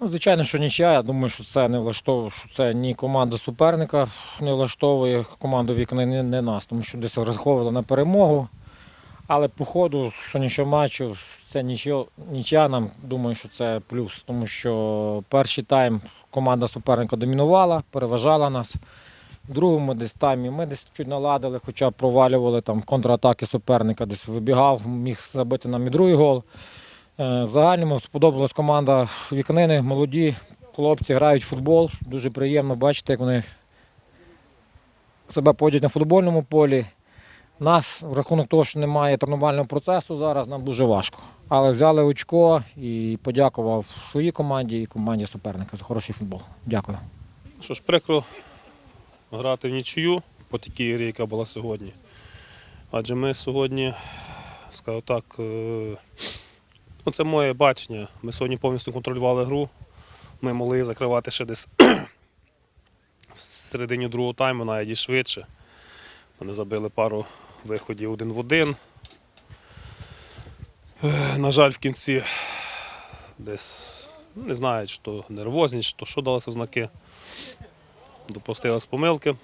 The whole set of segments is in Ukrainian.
Ну, звичайно, що нічия. Я думаю, що це не влаштовує, що це ні команда суперника не влаштовує команду вікна, не, не нас, тому що десь розраховували на перемогу. Але по ходу сьогоднішнього матчу це нічого, нічия нам думаю, що це плюс, тому що перший тайм команда суперника домінувала, переважала нас. В другому десь таймі ми десь чуть наладили, хоча провалювали там контратаки суперника, десь вибігав, міг забити нам і другий гол. Е, В загальному сподобалась команда вікнини, молоді хлопці грають в футбол. Дуже приємно бачити, як вони себе поводять на футбольному полі. Нас, в рахунок того, що немає тренувального процесу, зараз нам дуже важко. Але взяли очко і подякував своїй команді і команді суперника за хороший футбол. Дякую. Що ж, прикро грати в нічию по такій грі, яка була сьогодні. Адже ми сьогодні, скажу так, е, ну це моє бачення. Ми сьогодні повністю контролювали гру. Ми могли закривати ще десь в середині другого тайму, навіть і швидше. Вони забили пару виходів один в один. Е, На жаль, в кінці десь ну, не знаю, чи то нервозність, то що далося в знаки допустилась помилки.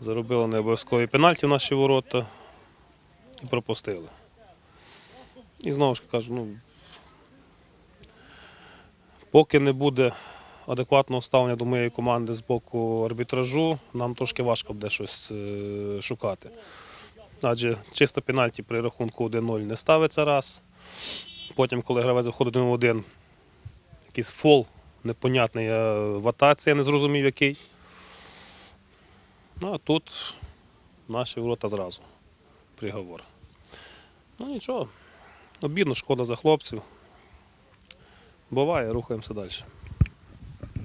Заробили не обов'язкові пенальті в наші ворота і пропустили. І знову ж кажу, ну, поки не буде адекватного ставлення до моєї команди з боку арбітражу, нам трошки важко буде щось е, шукати. Адже чисто пенальті при рахунку 1-0 не ставиться раз. Потім, коли гравець заходить 1 в 1, якийсь фол непонятний я в атаці, я не зрозумів який. Ну а тут наші ворота зразу. Приговор. Ну нічого. Обідно, шкода за хлопців. Буває, рухаємося далі.